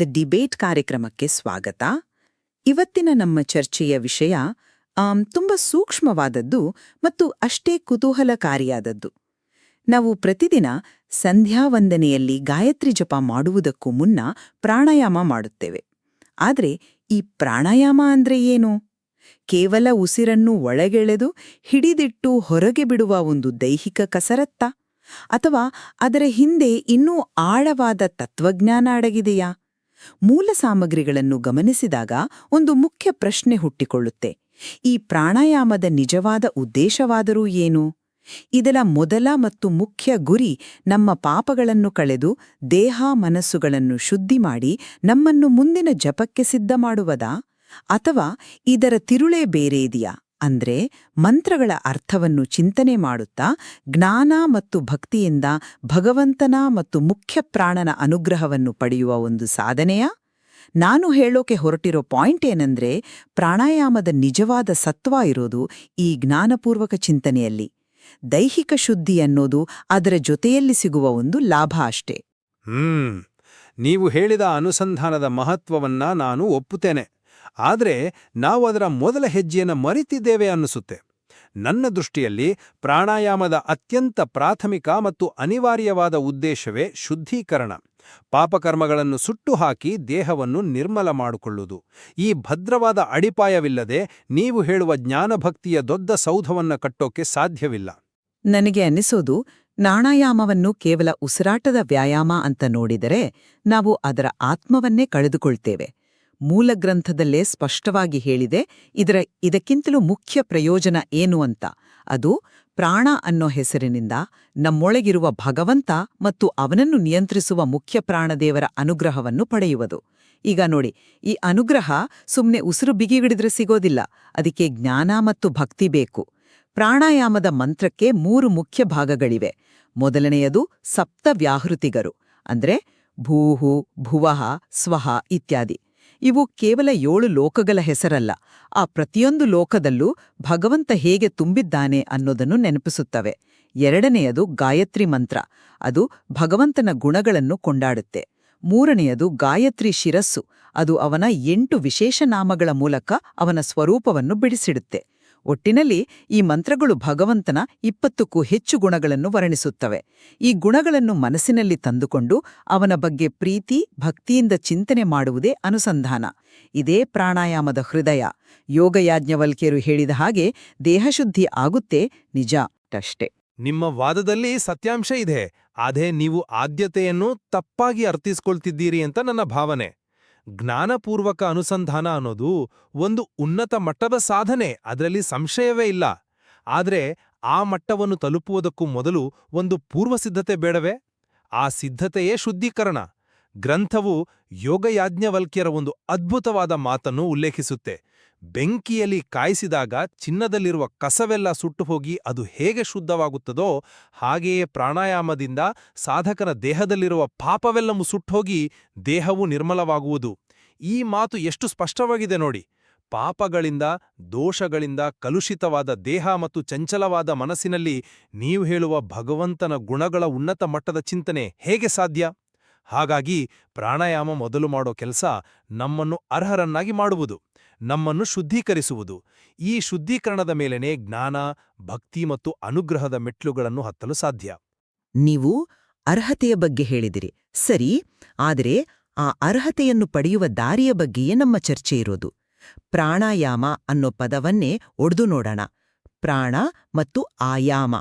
The debate ಕಾರ್ಯಕ್ರಮಕ್ಕೆ ಸ್ವಾಗತ. ಇವತ್ತಿನ ನಮ್ಮ ಚರ್ಚೆಯ ವಿಷಯ ತುಂಬ ಸೂಕ್ಷ್ಮವಾದದ್ದು ಮತ್ತು ಅಷ್ಟೇ ಕುತೂಹಲಕಾರಿಯಾದದ್ದು. ನಾವು ಪ್ರತಿದಿನ ಸಂಧ್ಯಾ ವಂದನೆಯಲ್ಲಿ ಗಾಯತ್ರಿ ಜಪ ಮಾಡುವುದಕ್ಕೂ ಮುನ್ನ ಪ್ರಾಣಾಯಾಮ ಮಾಡುತ್ತೇವೆ. ಆದರೆ ಈ ಪ್ರಾಣಾಯಾಮ ಅಂದ್ರೆ ಏನು? ಕೇವಲ ಉಸಿರನ್ನು ಒಳಗೆಳೆದು ಹಿಡಿದಿಟ್ಟು ಹೊರಗೆ ಬಿಡುವ ಒಂದು ದೈಹಿಕ ಕಸರತ್ತ? ಅಥವಾ ಅದರ ಹಿಂದೆ ಇನ್ನೂ ಆಳವಾದ ತತ್ವಜ್ಞಾನ ಅಡಗಿದೆಯಾ? ಮೂಲ ಸಾಮಗ್ರಿಗಳನ್ನು ಗಮನಿಸಿದಾಗ ಒಂದು ಮುಖ್ಯ ಪ್ರಶ್ನೆ ಹುಟ್ಟಿಕೊಳ್ಳುತ್ತೆ. ಈ ಪ್ರಾಣಾಯಾಮದ ನಿಜವಾದ ಉದ್ದೇಶವಾದರೂ ಏನು? ಇದರ ಮೊದಲ ಮತ್ತು ಮುಖ್ಯ ಗುರಿ ನಮ್ಮ ಪಾಪಗಳನ್ನು ಕಳೆದು ದೇಹ ಮನಸ್ಸುಗಳನ್ನು ಶುದ್ಧಿ ಮಾಡಿ ನಮ್ಮನ್ನು ಮುಂದಿನ ಜಪಕ್ಕೆ ಸಿದ್ಧ ಮಾಡುವುದಾ ಅಥವಾ ಇದರ ತಿರುಳೇ ಬೇರೆ ಇದೆಯಾ? ಅಂದ್ರೆ ಮಂತ್ರಗಳ ಅರ್ಥವನ್ನು ಚಿಂತನೆ ಮಾಡುತ್ತಾ ಜ್ಞಾನ ಮತ್ತು ಭಕ್ತಿಯಿಂದ ಭಗವಂತನ ಮತ್ತು ಮುಖ್ಯ ಪ್ರಾಣನ ಅನುಗ್ರಹವನ್ನು ಪಡೆಯುವ ಒಂದು ಸಾಧನೆಯ? ನಾನು ಹೇಳೋಕೆ ಹೊರಟಿರೋ ಪಾಯಿಂಟ್ ಏನಂದ್ರೆ ಪ್ರಾಣಾಯಾಮದ ನಿಜವಾದ ಸತ್ವ ಇರೋದು ಈ ಜ್ಞಾನಪೂರ್ವಕ ಚಿಂತನೆಯಲ್ಲಿ. ದೈಹಿಕ ಶುದ್ಧಿ ಅನ್ನೋದು ಅದರ ಜೊತೆಯಲ್ಲಿ ಸಿಗುವ ಒಂದು ಲಾಭ ಅಷ್ಟೇ. ಹ್ಮ್. ನೀವು ಹೇಳಿದ ಅನುಸಂಧಾನದ ಮಹತ್ವವನ್ನ ನಾನು ಒಪ್ಪುತ್ತೇನೆ. ಆದರೆ ನಾವು ಅದರ ಮೊದಲ ಹೆಜ್ಜೆಯನ್ನು ಮರಿತಿದ್ದೇವೆ ಅನ್ನಿಸುತ್ತೆ. ನನ್ನ ದೃಷ್ಟಿಯಲ್ಲಿ ಪ್ರಾಣಾಯಾಮದ ಅತ್ಯಂತ ಪ್ರಾಥಮಿಕ ಮತ್ತು ಅನಿವಾರ್ಯವಾದ ಉದ್ದೇಶವೇ ಶುದ್ಧೀಕರಣ. ಪಾಪಕರ್ಮಗಳನ್ನು ಸುಟ್ಟು ಹಾಕಿ ದೇಹವನ್ನು ನಿರ್ಮಲ ಮಾಡಿಕೊಳ್ಳುವುದು. ಈ ಭದ್ರವಾದ ಅಡಿಪಾಯವಿಲ್ಲದೆ ನೀವು ಹೇಳುವ ಜ್ಞಾನಭಕ್ತಿಯ ದೊಡ್ಡ ಸೌಧವನ್ನ ಕಟ್ಟೋಕೆ ಸಾಧ್ಯವಿಲ್ಲ. ನನಗೆ ಅನಿಸೋದು, ನಾಣಾಯಾಮವನ್ನು ಕೇವಲ ಉಸಿರಾಟದ ವ್ಯಾಯಾಮ ಅಂತ ನೋಡಿದರೆ ನಾವು ಅದರ ಆತ್ಮವನ್ನೇ ಕಳೆದುಕೊಳ್ತೇವೆ. ಮೂಲ ಗ್ರಂಥದಲ್ಲೇ ಸ್ಪಷ್ಟವಾಗಿ ಹೇಳಿದೆ, ಇದರ ಇದಕ್ಕಿಂತಲೂ ಮುಖ್ಯ ಪ್ರಯೋಜನ ಏನು ಅಂತ. ಅದು ಪ್ರಾಣ ಅನ್ನೋ ಹೆಸರಿನಿಂದ ನಮ್ಮೊಳಗಿರುವ ಭಗವಂತ ಮತ್ತು ಅವನನ್ನು ನಿಯಂತ್ರಿಸುವ ಮುಖ್ಯ ಪ್ರಾಣದೇವರ ಅನುಗ್ರಹವನ್ನು ಪಡೆಯುವುದು. ಈಗ ನೋಡಿ, ಈ ಅನುಗ್ರಹ ಸುಮ್ನೆ ಉಸಿರು ಬಿಗಿಗಿಡಿದ್ರೆ ಸಿಗೋದಿಲ್ಲ, ಅದಕ್ಕೆ ಜ್ಞಾನ ಮತ್ತು ಭಕ್ತಿ ಬೇಕು. ಪ್ರಾಣಾಯಾಮದ ಮಂತ್ರಕ್ಕೆ ಮೂರು ಮುಖ್ಯ ಭಾಗಗಳಿವೆ. ಮೊದಲನೆಯದು ಸಪ್ತ ವ್ಯಾಹೃತಿಗರು ಅಂದ್ರೆ ಭೂಹು, ಭುವಃ ಸ್ವಹ ಇತ್ಯಾದಿ. ಇವು ಕೇವಲ ಏಳು ಲೋಕಗಳ ಹೆಸರಲ್ಲ. ಆ ಪ್ರತಿಯೊಂದು ಲೋಕದಲ್ಲೂ ಭಗವಂತ ಹೇಗೆ ತುಂಬಿದ್ದಾನೆ ಅನ್ನೋದನ್ನು ನೆನಪಿಸುತ್ತವೆ. ಎರಡನೆಯದು ಗಾಯತ್ರಿ ಮಂತ್ರ. ಅದು ಭಗವಂತನ ಗುಣಗಳನ್ನು ಕೊಂಡಾಡುತ್ತೆ. ಮೂರನೆಯದು ಗಾಯತ್ರಿ ಶಿರಸ್ಸು. ಅದು ಅವನ ಎಂಟು ವಿಶೇಷ ನಾಮಗಳ ಮೂಲಕ ಅವನ ಸ್ವರೂಪವನ್ನು ಬಿಡಿಸಿಡುತ್ತೆ. ಒಟ್ಟಿನಲ್ಲಿ ಈ ಮಂತ್ರಗಳು ಭಗವಂತನ ಇಪ್ಪತ್ತಕ್ಕೂ ಹೆಚ್ಚು ಗುಣಗಳನ್ನು ವರ್ಣಿಸುತ್ತವೆ. ಈ ಗುಣಗಳನ್ನು ಮನಸ್ಸಿನಲ್ಲಿ ತಂದುಕೊಂಡು ಅವನ ಬಗ್ಗೆ ಪ್ರೀತಿ, ಭಕ್ತಿಯಿಂದ ಚಿಂತನೆ ಮಾಡುವುದೇ ಅನುಸಂಧಾನ. ಇದೇ ಪ್ರಾಣಾಯಾಮದ ಹೃದಯ. ಯೋಗಯಾಜ್ಞವಲ್ಕ್ಯರು ಹೇಳಿದ ಹಾಗೆ ದೇಹಶುದ್ಧಿ ಆಗುತ್ತೆ, ನಿಜ ಅಷ್ಟೇ. ನಿಮ್ಮ ವಾದದಲ್ಲಿ ಸತ್ಯಾಂಶ ಇದೆ. ಅದೇ ನೀವು ಆದ್ಯತೆಯನ್ನು ತಪ್ಪಾಗಿ ಅರ್ಥಿಸ್ಕೊಳ್ತಿದ್ದೀರಿ ಅಂತ ನನ್ನ ಭಾವನೆ. ಜ್ಞಾನಪೂರ್ವಕ ಅನುಸಂಧಾನ ಅನ್ನೋದು ಒಂದು ಉನ್ನತ ಮಟ್ಟದ ಸಾಧನೆ. ಅದರಲ್ಲಿ ಸಂಶಯವೇ ಇಲ್ಲ. ಆದರೆ ಆ ಮಟ್ಟವನ್ನು ತಲುಪುವುದಕ್ಕೂ ಮೊದಲು ಒಂದು ಪೂರ್ವಸಿದ್ಧತೆ ಬೇಡವೆ? ಆ ಸಿದ್ಧತೆಯೇ ಶುದ್ಧೀಕರಣ. ಗ್ರಂಥವು ಯೋಗಯಾಜ್ಞವಲ್ಕ್ಯರ ಒಂದು ಅದ್ಭುತವಾದ ಮಾತನ್ನು ಉಲ್ಲೇಖಿಸುತ್ತೆ. ಬೆಂಕಿಯಲ್ಲಿ ಕಾಯಿಸಿದಾಗ ಚಿನ್ನದಲ್ಲಿರುವ ಕಸವೆಲ್ಲ ಸುಟ್ಟು ಹೋಗಿ ಅದು ಹೇಗೆ ಶುದ್ಧವಾಗುತ್ತದೋ ಹಾಗೆಯೇ ಪ್ರಾಣಾಯಾಮದಿಂದ ಸಾಧಕನ ದೇಹದಲ್ಲಿರುವ ಪಾಪವೆಲ್ಲವೂ ಸುಟ್ಟೋಗಿ ದೇಹವು ನಿರ್ಮಲವಾಗುವುದು. ಈ ಮಾತು ಎಷ್ಟು ಸ್ಪಷ್ಟವಾಗಿದೆ ನೋಡಿ. ಪಾಪಗಳಿಂದ, ದೋಷಗಳಿಂದ ಕಲುಷಿತವಾದ ದೇಹ ಮತ್ತು ಚಂಚಲವಾದ ಮನಸ್ಸಿನಲ್ಲಿ ನೀವು ಹೇಳುವ ಭಗವಂತನ ಗುಣಗಳ ಉನ್ನತ ಮಟ್ಟದ ಚಿಂತನೆ ಹೇಗೆ ಸಾಧ್ಯ? ಹಾಗಾಗಿ ಪ್ರಾಣಾಯಾಮ ಮೊದಲು ಮಾಡೋ ಕೆಲಸ ನಮ್ಮನ್ನು ಅರ್ಹರನ್ನಾಗಿ ಮಾಡುವುದು. ನಮ್ಮನ್ನು ಶುದ್ಧೀಕರಿಸುವುದು. ಈ ಶುದ್ಧೀಕರಣದ ಮೇಲೆನೇ ಜ್ಞಾನ, ಭಕ್ತಿ ಮತ್ತು ಅನುಗ್ರಹದ ಮೆಟ್ಲುಗಳನ್ನು ಹತ್ತಲು ಸಾಧ್ಯ. ನೀವು ಅರ್ಹತೆಯ ಬಗ್ಗೆ ಹೇಳಿದಿರಿ. ಸರಿ, ಆದರೆ ಆ ಅರ್ಹತೆಯನ್ನು ಪಡೆಯುವ ದಾರಿಯ ಬಗ್ಗೆಯೇ ನಮ್ಮ ಚರ್ಚೆ ಇರೋದು. ಪ್ರಾಣಾಯಾಮ ಅನ್ನೋ ಪದವನ್ನೇ ಒಡೆದು ನೋಡೋಣ. ಪ್ರಾಣ ಮತ್ತು ಆಯಾಮ.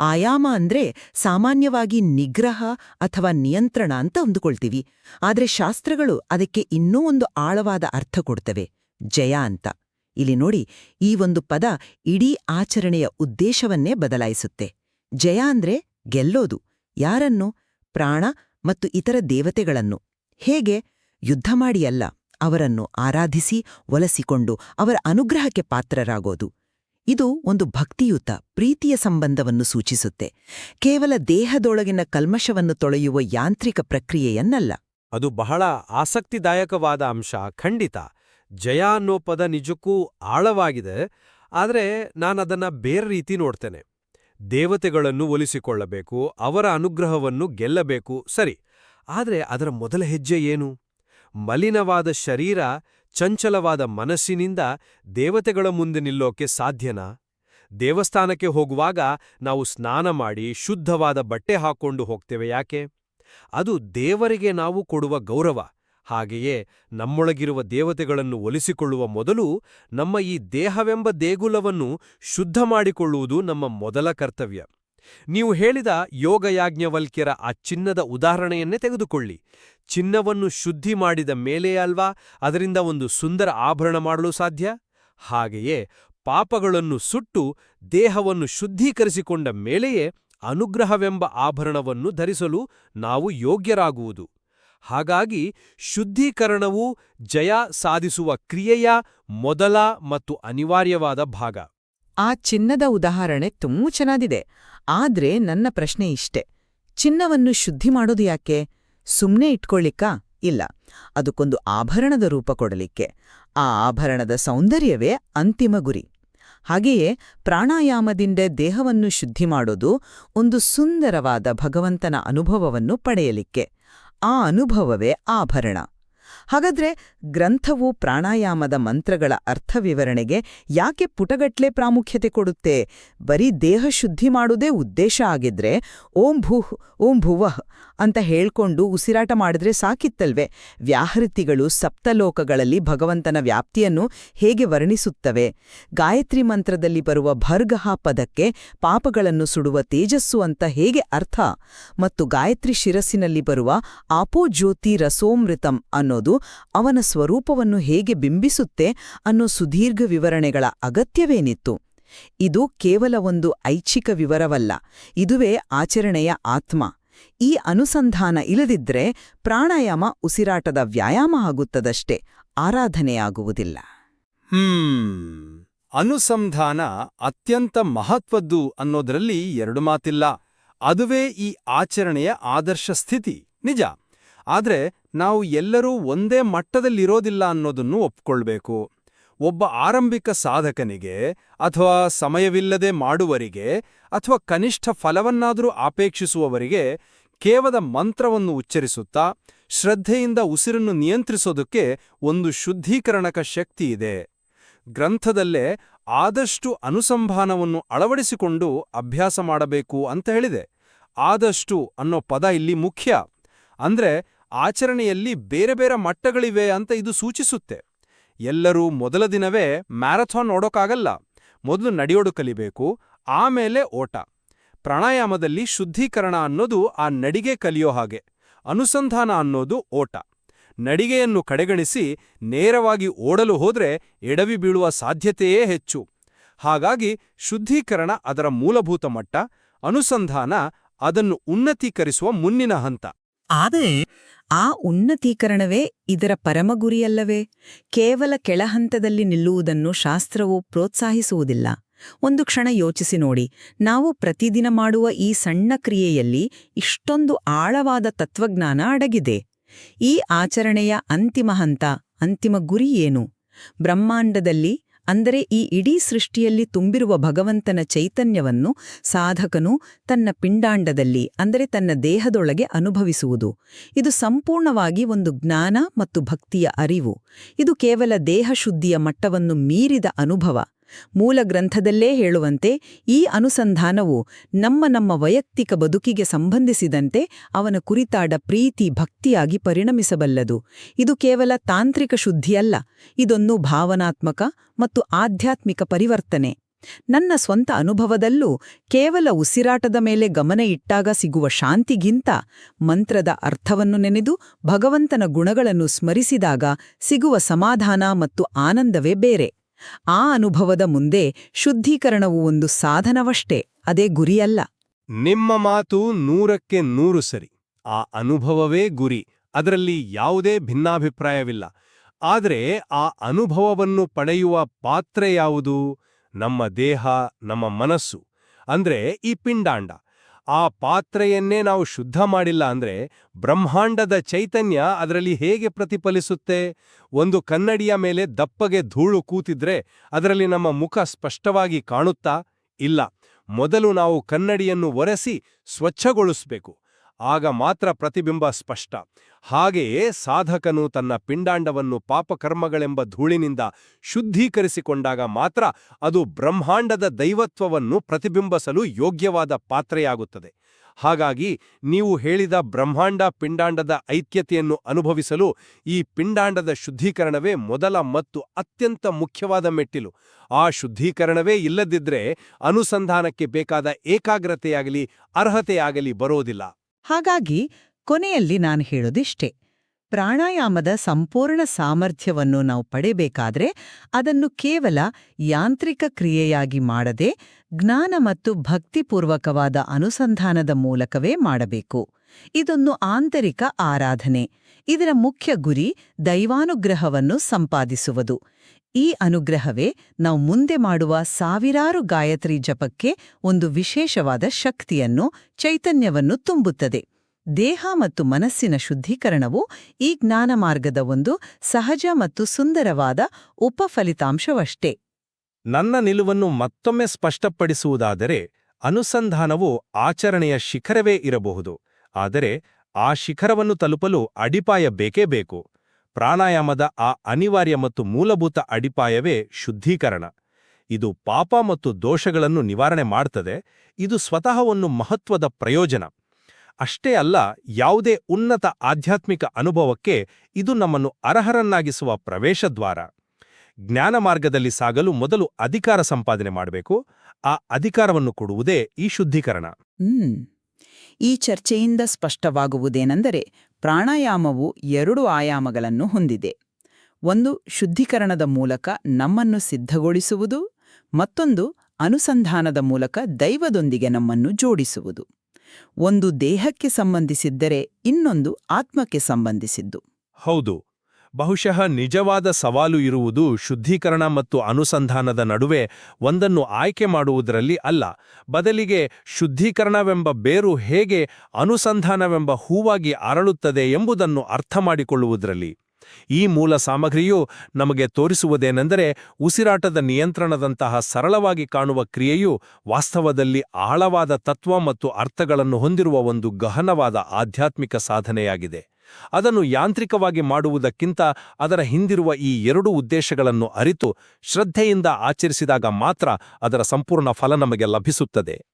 ಆಯಾಮ ಅಂದ್ರೆ ಸಾಮಾನ್ಯವಾಗಿ ನಿಗ್ರಹ ಅಥವಾ ನಿಯಂತ್ರಣ ಅಂತ ಅಂದುಕೊಳ್ತೀವಿ. ಆದರೆ ಶಾಸ್ತ್ರಗಳು ಅದಕ್ಕೆ ಇನ್ನೂ ಒಂದು ಆಳವಾದ ಅರ್ಥ ಕೊಡ್ತವೆ. ಜಯ ಅಂತ. ಇಲ್ಲಿ ನೋಡಿ, ಈ ಒಂದು ಪದ ಇಡೀ ಆಚರಣೆಯ ಉದ್ದೇಶವನ್ನೇ ಬದಲಾಯಿಸುತ್ತೆ. ಜಯ ಅಂದ್ರೆ ಗೆಲ್ಲೋದು, ಯಾರನ್ನು? ಪ್ರಾಣ ಮತ್ತು ಇತರ ದೇವತೆಗಳನ್ನು. ಹೇಗೆ? ಯುದ್ಧ ಮಾಡಿಯಲ್ಲ ಅವರನ್ನು ಆರಾಧಿಸಿ, ಒಲಸಿಕೊಂಡು, ಅವರ ಅನುಗ್ರಹಕ್ಕೆ ಪಾತ್ರರಾಗೋದು. ಇದು ಒಂದು ಭಕ್ತಿಯುತ, ಪ್ರೀತಿಯ ಸಂಬಂಧವನ್ನು ಸೂಚಿಸುತ್ತೆ. ಕೇವಲ ದೇಹದೊಳಗಿನ ಕಲ್ಮಶವನ್ನು ತೊಳೆಯುವ ಯಾಂತ್ರಿಕ ಪ್ರಕ್ರಿಯೆಯನ್ನಲ್ಲ. ಅದು ಬಹಳ ಆಸಕ್ತಿದಾಯಕವಾದ ಅಂಶ, ಖಂಡಿತ. ಜಯ ಅನ್ನೋ ಪದ ನಿಜಕ್ಕೂ ಆಳವಾಗಿದೆ, ಆದರೆ ನಾನದನ್ನು ಬೇರೆ ರೀತಿ ನೋಡ್ತೇನೆ. ದೇವತೆಗಳನ್ನು ಒಲಿಸಿಕೊಳ್ಳಬೇಕು, ಅವರ ಅನುಗ್ರಹವನ್ನು ಗೆಲ್ಲಬೇಕು, ಸರಿ, ಆದರೆ ಅದರ ಮೊದಲ ಹೆಜ್ಜೆ ಏನು? ಮಲಿನವಾದ ಶರೀರ, ಚಂಚಲವಾದ ಮನಸ್ಸಿನಿಂದ ದೇವತೆಗಳ ಮುಂದೆ ನಿಲ್ಲೋಕೆ ಸಾಧ್ಯನಾ? ದೇವಸ್ಥಾನಕ್ಕೆ ಹೋಗುವಾಗ ನಾವು ಸ್ನಾನ ಮಾಡಿ ಶುದ್ಧವಾದ ಬಟ್ಟೆ ಹಾಕ್ಕೊಂಡು ಹೋಗ್ತೇವೆ ಯಾಕೆ? ಅದು ದೇವರಿಗೆ ನಾವು ಕೊಡುವ ಗೌರವ ಹಾಗೆಯೇ ನಮ್ಮೊಳಗಿರುವ ದೇವತೆಗಳನ್ನು ಒಲಿಸಿಕೊಳ್ಳುವ ಮೊದಲು ನಮ್ಮ ಈ ದೇಹವೆಂಬ ದೇಗುಲವನ್ನು ಶುದ್ಧ ಮಾಡಿಕೊಳ್ಳುವುದು ನಮ್ಮ ಮೊದಲ ಕರ್ತವ್ಯ. ನೀವು ಹೇಳಿದ ಯೋಗಯಾಜ್ಞವಲ್ಕ್ಯರ ಆ ಚಿನ್ನದ ಉದಾಹರಣೆಯನ್ನೇ ತೆಗೆದುಕೊಳ್ಳಿ. ಚಿನ್ನವನ್ನು ಶುದ್ಧಿ ಮಾಡಿದ ಮೇಲೇ ಅಲ್ವಾ? ಅದರಿಂದ ಒಂದು ಸುಂದರ ಆಭರಣ ಮಾಡಲು ಸಾಧ್ಯ? ಹಾಗೆಯೇ ಪಾಪಗಳನ್ನು ಸುಟ್ಟು ದೇಹವನ್ನು ಶುದ್ಧೀಕರಿಸಿಕೊಂಡ ಮೇಲೆಯೇ ಅನುಗ್ರಹವೆಂಬ ಆಭರಣವನ್ನು ಧರಿಸಲು ನಾವು ಯೋಗ್ಯರಾಗುವುದು. ಹಾಗಾಗಿ ಶುದ್ಧೀಕರಣವು ಜಯ ಸಾಧಿಸುವ ಕ್ರಿಯೆಯ ಮೊದಲ ಮತ್ತು ಅನಿವಾರ್ಯವಾದ ಭಾಗ. ಆ ಚಿನ್ನದ ಉದಾಹರಣೆ ತುಂಬ ಚೆನ್ನಾಗಿದೆ. ಆದ್ರೆ ನನ್ನ ಪ್ರಶ್ನೆ ಇಷ್ಟೆ. ಚಿನ್ನವನ್ನು ಶುದ್ಧಿ ಮಾಡೋದು ಯಾಕೆ? ಸುಮ್ನೆ ಇಟ್ಕೊಳ್ಳಿಕ್ಕಾ? ಇಲ್ಲ. ಅದಕ್ಕೊಂದು ಆಭರಣದ ರೂಪ ಕೊಡಲಿಕ್ಕೆ. ಆ ಆಭರಣದ ಸೌಂದರ್ಯವೇ ಅಂತಿಮ ಗುರಿ. ಹಾಗೆಯೇ ಪ್ರಾಣಾಯಾಮದಿಂದ ದೇಹವನ್ನು ಶುದ್ಧಿ ಮಾಡೋದು ಒಂದು ಸುಂದರವಾದ ಭಗವಂತನ ಅನುಭವವನ್ನು ಪಡೆಯಲಿಕ್ಕೆ. ಆ ಅನುಭವವೇ ಆಭರಣ. ಹಾಗಾದ್ರೆ ಗ್ರಂಥವು ಪ್ರಾಣಾಯಾಮದ ಮಂತ್ರಗಳ ಅರ್ಥವಿವರಣೆಗೆ ಯಾಕೆ ಪುಟಗಟ್ಲೆ ಪ್ರಾಮುಖ್ಯತೆ ಕೊಡುತ್ತೆ? ಬರೀ ದೇಹ ಶುದ್ಧಿ ಮಾಡುವುದೇ ಉದ್ದೇಶ ಆಗಿದ್ರೆ ಓಂ ಭೂಹ್, ಓಂ ಭುವಃ ಅಂತ ಹೇಳ್ಕೊಂಡು ಉಸಿರಾಟ ಮಾಡಿದ್ರೆ ಸಾಕಿತ್ತಲ್ವೇ? ವ್ಯಾಹೃತಿಗಳು ಸಪ್ತಲೋಕಗಳಲ್ಲಿ ಭಗವಂತನ ವ್ಯಾಪ್ತಿಯನ್ನು ಹೇಗೆ ವರ್ಣಿಸುತ್ತವೆ? ಗಾಯತ್ರಿ ಮಂತ್ರದಲ್ಲಿ ಬರುವ ಭರ್ಗಹ ಪದಕ್ಕೆ ಪಾಪಗಳನ್ನು ಸುಡುವ ತೇಜಸ್ಸು ಅಂತ ಹೇಗೆ ಅರ್ಥ? ಮತ್ತು ಗಾಯತ್ರಿ ಶಿರಸ್ಸಿನಲ್ಲಿ ಬರುವ ಆಪೋ ಜ್ಯೋತಿ ರಸೋಮೃತಂ ಅನ್ನೋದು ಅವನ ಸ್ವರೂಪವನ್ನು ಹೇಗೆ ಬಿಂಬಿಸುತ್ತೆ ಅನ್ನೋ ಸುದೀರ್ಘ ವಿವರಣೆಗಳ ಅಗತ್ಯವೇನಿತ್ತು? ಇದು ಕೇವಲ ಒಂದು ಐಚ್ಛಿಕ ವಿವರವಲ್ಲ, ಇದುವೇ ಆಚರಣೆಯ ಆತ್ಮ. ಈ ಅನುಸಂಧಾನ ಇಲ್ಲದಿದ್ರೆ ಪ್ರಾಣಾಯಾಮ ಉಸಿರಾಟದ ವ್ಯಾಯಾಮ ಆಗುತ್ತದಷ್ಟೇ, ಆರಾಧನೆಯಾಗುವುದಿಲ್ಲ. ಹ್ಮ್, ಅನುಸಂಧಾನ ಅತ್ಯಂತ ಮಹತ್ವದ್ದು ಅನ್ನೋದರಲ್ಲಿ ಎರಡು ಮಾತಿಲ್ಲ. ಅದುವೇ ಈ ಆಚರಣೆಯ ಆದರ್ಶ ಸ್ಥಿತಿ. ನಿಜ. ಆದ್ರೆ ನಾವು ಎಲ್ಲರೂ ಒಂದೇ ಮಟ್ಟದಲ್ಲಿರೋದಿಲ್ಲ ಅನ್ನೋದನ್ನು ಒಪ್ಕೊಳ್ಬೇಕು. ಒಬ್ಬ ಆರಂಭಿಕ ಸಾಧಕನಿಗೆ ಅಥವಾ ಸಮಯವಿಲ್ಲದೆ ಮಾಡುವರಿಗೆ ಅಥವಾ ಕನಿಷ್ಠ ಫಲವನ್ನಾದರೂ ಆಪೇಕ್ಷಿಸುವವರಿಗೆ ಕೇವಲ ಮಂತ್ರವನ್ನು ಉಚ್ಚರಿಸುತ್ತಾ ಶ್ರದ್ಧೆಯಿಂದ ಉಸಿರನ್ನು ನಿಯಂತ್ರಿಸೋದಕ್ಕೆ ಒಂದು ಶುದ್ಧೀಕರಣಕ ಶಕ್ತಿ ಇದೆ. ಗ್ರಂಥದಲ್ಲೇ ಆದಷ್ಟು ಅನುಸಂಧಾನವನ್ನು ಅಳವಡಿಸಿಕೊಂಡು ಅಭ್ಯಾಸ ಮಾಡಬೇಕು ಅಂತ ಹೇಳಿದೆ. ಆದಷ್ಟು ಅನ್ನೋ ಪದ ಇಲ್ಲಿ ಮುಖ್ಯ. ಅಂದ್ರೆ ಆಚರಣೆಯಲ್ಲಿ ಬೇರೆ ಬೇರೆ ಮಟ್ಟಗಳಿವೆ ಅಂತ ಇದು ಸೂಚಿಸುತ್ತೆ. ಎಲ್ಲರೂ ಮೊದಲ ದಿನವೇ ಮ್ಯಾರಥಾನ್ ಓಡೋಕ್ಕಾಗಲ್ಲ ಮೊದಲು ನಡೆಯೋಡು ಕಲಿಬೇಕು, ಆಮೇಲೆ ಓಟ. ಪ್ರಾಣಾಯಾಮದಲ್ಲಿ ಶುದ್ಧೀಕರಣ ಅನ್ನೋದು ಆ ನಡಿಗೆ ಕಲಿಯೋ ಹಾಗೆ, ಅನುಸಂಧಾನ ಅನ್ನೋದು ಓಟ. ನಡಿಗೆಯನ್ನು ಕಡೆಗಣಿಸಿ ನೇರವಾಗಿ ಓಡಲು ಹೋದ್ರೆ ಎಡವಿ ಬೀಳುವ ಸಾಧ್ಯತೆಯೇ ಹೆಚ್ಚು. ಹಾಗಾಗಿ ಶುದ್ಧೀಕರಣ ಅದರ ಮೂಲಭೂತ ಮಟ್ಟ, ಅನುಸಂಧಾನ ಅದನ್ನು ಉನ್ನತೀಕರಿಸುವ ಮುನ್ನಿನ ಹಂತ. ಆದರೆ ಆ ಉನ್ನತೀಕರಣವೇ ಇದರ ಪರಮಗುರಿಯಲ್ಲವೇ? ಕೇವಲ ಕೆಳಹಂತದಲ್ಲಿ ನಿಲ್ಲುವುದನ್ನು ಶಾಸ್ತ್ರವು ಪ್ರೋತ್ಸಾಹಿಸುವುದಿಲ್ಲ. ಒಂದು ಕ್ಷಣ ಯೋಚಿಸಿ ನೋಡಿ. ನಾವು ಪ್ರತಿದಿನ ಮಾಡುವ ಈ ಸಣ್ಣ ಕ್ರಿಯೆಯಲ್ಲಿ ಇಷ್ಟೊಂದು ಆಳವಾದ ತತ್ವಜ್ಞಾನ ಅಡಗಿದೆ. ಈ ಆಚರಣೆಯ ಅಂತಿಮ ಹಂತ, ಅಂತಿಮ ಗುರಿ ಏನು? ಬ್ರಹ್ಮಾಂಡದಲ್ಲಿ ಅಂದರೆ ಈ ಇಡೀ ಸೃಷ್ಟಿಯಲ್ಲಿ ತುಂಬಿರುವ ಭಗವಂತನ ಚೈತನ್ಯವನ್ನು ಸಾಧಕನು ತನ್ನ ಪಿಂಡಾಂಡದಲ್ಲಿ, ಅಂದರೆ ತನ್ನ ದೇಹದೊಳಗೆ ಅನುಭವಿಸುವುದು. ಇದು ಸಂಪೂರ್ಣವಾಗಿ ಒಂದು ಜ್ಞಾನ ಮತ್ತು ಭಕ್ತಿಯ ಅರಿವು. ಇದು ಕೇವಲ ದೇಹಶುದ್ಧಿಯ ಮಟ್ಟವನ್ನು ಮೀರಿದ ಅನುಭವ. ಮೂಲ ಗ್ರಂಥದಲ್ಲೇ ಹೇಳುವಂತೆ ಈ ಅನುಸಂಧಾನವು ನಮ್ಮ ನಮ್ಮ ವೈಯಕ್ತಿಕ ಬದುಕಿಗೆ ಸಂಬಂಧಿಸಿದಂತೆ ಅವನ ಕುರಿತಾಡ ಪ್ರೀತಿ ಭಕ್ತಿಯಾಗಿ ಪರಿಣಮಿಸಬಲ್ಲದು. ಇದು ಕೇವಲ ತಾಂತ್ರಿಕ ಶುದ್ಧಿಯಲ್ಲ, ಇದೊಂದು ಭಾವನಾತ್ಮಕ ಮತ್ತು ಆಧ್ಯಾತ್ಮಿಕ ಪರಿವರ್ತನೆ. ನನ್ನ ಸ್ವಂತ ಅನುಭವದಲ್ಲೂ ಕೇವಲ ಉಸಿರಾಟದ ಮೇಲೆ ಗಮನ ಇಟ್ಟಾಗ ಸಿಗುವ ಶಾಂತಿಗಿಂತ ಮಂತ್ರದ ಅರ್ಥವನ್ನು ನೆನೆದು ಭಗವಂತನ ಗುಣಗಳನ್ನು ಸ್ಮರಿಸಿದಾಗ ಸಿಗುವ ಸಮಾಧಾನ ಮತ್ತು ಆನಂದವೇ ಬೇರೆ. ಆ ಅನುಭವದ ಮುಂದೆ ಶುದ್ಧೀಕರಣವು ಒಂದು ಸಾಧನವಷ್ಟೇ, ಅದೇ ಗುರಿಯಲ್ಲ. ನಿಮ್ಮ ಮಾತು ನೂರಕ್ಕೆ ನೂರು ಸರಿ. ಆ ಅನುಭವವೇ ಗುರಿ, ಅದರಲ್ಲಿ ಯಾವುದೇ ಭಿನ್ನಾಭಿಪ್ರಾಯವಿಲ್ಲ. ಆದರೆ ಆ ಅನುಭವವನ್ನು ಪಡೆಯುವ ಪಾತ್ರೆ ಯಾವುದು? ನಮ್ಮ ದೇಹ, ನಮ್ಮ ಮನಸ್ಸು. ಅಂದ್ರೆ ಈ ಪಿಂಡಾಂಡ. ಆ ಪಾತ್ರೆಯನ್ನೇ ನಾವು ಶುದ್ಧ ಮಾಡಿಲ್ಲ ಅಂದ್ರೆ ಬ್ರಹ್ಮಾಂಡದ ಚೈತನ್ಯ ಅದರಲ್ಲಿ ಹೇಗೆ ಪ್ರತಿಫಲಿಸುತ್ತೆ? ಒಂದು ಕನ್ನಡಿಯ ಮೇಲೆ ದಪ್ಪಗೆ ಧೂಳು ಕೂತಿದ್ರೆ ಅದರಲ್ಲಿ ನಮ್ಮ ಮುಖ ಸ್ಪಷ್ಟವಾಗಿ ಕಾಣುತ್ತಾ? ಇಲ್ಲ, ಮೊದಲು ನಾವು ಕನ್ನಡಿಯನ್ನು ಒರೆಸಿ ಸ್ವಚ್ಛಗೊಳಿಸ್ಬೇಕು. ಆಗ ಮಾತ್ರ ಪ್ರತಿಬಿಂಬ ಸ್ಪಷ್ಟ. ಹಾಗೆಯೇ ಸಾಧಕನು ತನ್ನ ಪಿಂಡಾಂಡವನ್ನು ಪಾಪಕರ್ಮಗಳೆಂಬ ಧೂಳಿನಿಂದ ಶುದ್ಧೀಕರಿಸಿಕೊಂಡಾಗ ಮಾತ್ರ ಅದು ಬ್ರಹ್ಮಾಂಡದ ದೈವತ್ವವನ್ನು ಪ್ರತಿಬಿಂಬಿಸಲು ಯೋಗ್ಯವಾದ ಪಾತ್ರೆಯಾಗುತ್ತದೆ. ಹಾಗಾಗಿ ನೀವು ಹೇಳಿದ ಬ್ರಹ್ಮಾಂಡ ಪಿಂಡಾಂಡದ ಐಕ್ಯತೆಯನ್ನು ಅನುಭವಿಸಲು ಈ ಪಿಂಡಾಂಡದ ಶುದ್ಧೀಕರಣವೇ ಮೊದಲ ಮತ್ತು ಅತ್ಯಂತ ಮುಖ್ಯವಾದ ಮೆಟ್ಟಿಲು. ಆ ಶುದ್ಧೀಕರಣವೇ ಇಲ್ಲದಿದ್ರೆ ಅನುಸಂಧಾನಕ್ಕೆ ಬೇಕಾದ ಏಕಾಗ್ರತೆಯಾಗಲಿ, ಅರ್ಹತೆಯಾಗಲಿ ಬರೋದಿಲ್ಲ. ಹಾಗಾಗಿ ಕೊನೆಯಲ್ಲಿ ನಾನು ಹೇಳೋದಿಷ್ಟೇ. ಪ್ರಾಣಾಯಾಮದ ಸಂಪೂರ್ಣ ಸಾಮರ್ಥ್ಯವನ್ನು ನಾವು ಪಡೆಯಬೇಕಾದ್ರೆ ಅದನ್ನು ಕೇವಲ ಯಾಂತ್ರಿಕ ಕ್ರಿಯೆಯಾಗಿ ಮಾಡದೆ ಜ್ಞಾನ ಮತ್ತು ಭಕ್ತಿಪೂರ್ವಕವಾದ ಅನುಸಂಧಾನದ ಮೂಲಕವೇ ಮಾಡಬೇಕು. ಇದೊಂದು ಆಂತರಿಕ ಆರಾಧನೆ. ಇದರ ಮುಖ್ಯ ಗುರಿ ದೈವಾನುಗ್ರಹವನ್ನು ಸಂಪಾದಿಸುವುದು. ಈ ಅನುಗ್ರಹವೇ ನಾವು ಮುಂದೆ ಮಾಡುವ ಸಾವಿರಾರು ಗಾಯತ್ರಿ ಜಪಕ್ಕೆ ಒಂದು ವಿಶೇಷವಾದ ಶಕ್ತಿಯನ್ನು, ಚೈತನ್ಯವನ್ನು ತುಂಬುತ್ತದೆ. ದೇಹ ಮತ್ತು ಮನಸ್ಸಿನ ಶುದ್ಧೀಕರಣವು ಈ ಜ್ಞಾನ ಮಾರ್ಗದ ಒಂದು ಸಹಜ ಮತ್ತು ಸುಂದರವಾದ ಉಪಫಲಿತಾಂಶವಷ್ಟೇ. ನನ್ನ ನಿಲುವನ್ನು ಮತ್ತೊಮ್ಮೆ ಸ್ಪಷ್ಟಪಡಿಸುವುದಾದರೆ, ಅನುಸಂಧಾನವು ಆಚರಣೆಯ ಶಿಖರವೇ ಇರಬಹುದು. ಆದರೆ, ಆ ಶಿಖರವನ್ನು ತಲುಪಲು ಅಡಿಪಾಯ ಬೇಕೇ ಬೇಕು. ಪ್ರಾಣಾಯಾಮದ ಆ ಅನಿವಾರ್ಯ ಮತ್ತು ಮೂಲಭೂತ ಅಡಿಪಾಯವೇ ಶುದ್ಧೀಕರಣ. ಇದು ಪಾಪ ಮತ್ತು ದೋಷಗಳನ್ನು ನಿವಾರಣೆ ಮಾಡ್ತದೆ. ಇದು ಸ್ವತಃ ಒಂದು ಮಹತ್ವದ ಪ್ರಯೋಜನ. ಅಷ್ಟೇ ಅಲ್ಲ, ಯಾವುದೇ ಉನ್ನತ ಆಧ್ಯಾತ್ಮಿಕ ಅನುಭವಕ್ಕೆ ಇದು ನಮ್ಮನ್ನು ಅರ್ಹರನ್ನಾಗಿಸುವ ಪ್ರವೇಶದ್ವಾರ. ಜ್ಞಾನ ಮಾರ್ಗದಲ್ಲಿ ಸಾಗಲು ಮೊದಲು ಅಧಿಕಾರ ಸಂಪಾದನೆ ಮಾಡಬೇಕು, ಆ ಅಧಿಕಾರವನ್ನು ಕೊಡುವುದೇ ಈ ಶುದ್ಧೀಕರಣ. ಈ ಚರ್ಚೆಯಿಂದ ಸ್ಪಷ್ಟವಾಗುವುದೇನೆಂದರೆ ಪ್ರಾಣಾಯಾಮವು ಎರಡು ಆಯಾಮಗಳನ್ನು ಹೊಂದಿದೆ. ಒಂದು ಶುದ್ಧೀಕರಣದ ಮೂಲಕ ನಮ್ಮನ್ನು ಸಿದ್ಧಗೊಳಿಸುವುದು, ಮತ್ತೊಂದು ಅನುಸಂಧಾನದ ಮೂಲಕ ದೈವದೊಂದಿಗೆ ನಮ್ಮನ್ನು ಜೋಡಿಸುವುದು. ಒಂದು ದೇಹಕ್ಕೆ ಸಂಬಂಧಿಸಿದ್ದರೆ ಇನ್ನೊಂದು ಆತ್ಮಕ್ಕೆ ಸಂಬಂಧಿಸಿದ್ದು. ಹೌದು. ಬಹುಶಃ ನಿಜವಾದ ಸವಾಲು ಇರುವುದು ಶುದ್ಧೀಕರಣ ಮತ್ತು ಅನುಸಂಧಾನದ ನಡುವೆ ಒಂದನ್ನು ಆಯ್ಕೆ ಮಾಡುವುದರಲ್ಲಿ ಅಲ್ಲ. ಬದಲಿಗೆ ಶುದ್ಧೀಕರಣವೆಂಬ ಬೇರು ಹೇಗೆ ಅನುಸಂಧಾನವೆಂಬ ಹೂವಾಗಿ ಅರಳುತ್ತದೆ ಎಂಬುದನ್ನು ಅರ್ಥಮಾಡಿಕೊಳ್ಳುವುದರಲ್ಲಿ ಈ ಮೂಲ ಸಾಮಗ್ರಿಯು ನಮಗೆ ತೋರಿಸುವುದೇನೆಂದರೆ ಉಸಿರಾಟದ ನಿಯಂತ್ರಣದಂತಹ ಸರಳವಾಗಿ ಕಾಣುವ ಕ್ರಿಯೆಯು ವಾಸ್ತವದಲ್ಲಿ ಆಳವಾದ ತತ್ವ ಮತ್ತು ಅರ್ಥಗಳನ್ನು ಹೊಂದಿರುವ ಒಂದು ಗಹನವಾದ ಆಧ್ಯಾತ್ಮಿಕ ಸಾಧನೆಯಾಗಿದೆ. ಅದನ್ನು ಯಾಂತ್ರಿಕವಾಗಿ ಮಾಡುವುದಕ್ಕಿಂತ ಅದರ ಹಿಂದಿರುವ ಈ ಎರಡು ಉದ್ದೇಶಗಳನ್ನು ಅರಿತು ಶ್ರದ್ಧೆಯಿಂದ ಆಚರಿಸಿದಾಗ ಮಾತ್ರ ಅದರ ಸಂಪೂರ್ಣ ಫಲ ನಮಗೆ ಲಭಿಸುತ್ತದೆ.